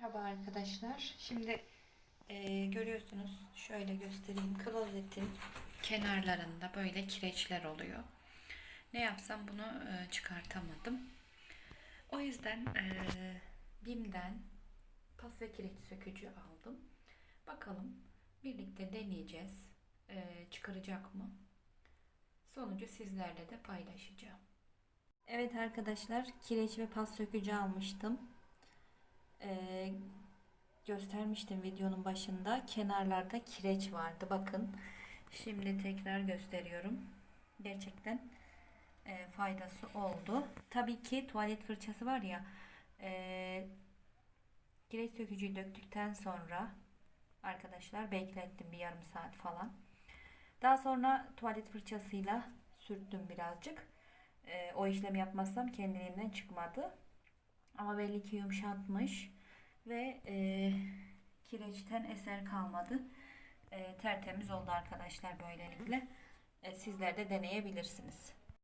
Merhaba arkadaşlar. Şimdi e, görüyorsunuz şöyle göstereyim. Klozetin kenarlarında böyle kireçler oluyor. Ne yapsam bunu e, çıkartamadım. O yüzden e, BİM'den pas ve kireç sökücü aldım. Bakalım birlikte deneyeceğiz. E, çıkaracak mı? Sonucu sizlerle de paylaşacağım. Evet arkadaşlar kireç ve pas sökücü almıştım. Ee, göstermiştim videonun başında. Kenarlarda kireç vardı. Bakın. Şimdi tekrar gösteriyorum. Gerçekten e, faydası oldu. Tabii ki tuvalet fırçası var ya e, kireç sökücüyü döktükten sonra arkadaşlar beklettim bir yarım saat falan. Daha sonra tuvalet fırçasıyla sürttüm birazcık. E, o işlemi yapmazsam kendiliğinden çıkmadı. Ama belli ki yumuşatmış ve e, kireçten eser kalmadı. E, tertemiz oldu arkadaşlar böylelikle. E, sizler de deneyebilirsiniz.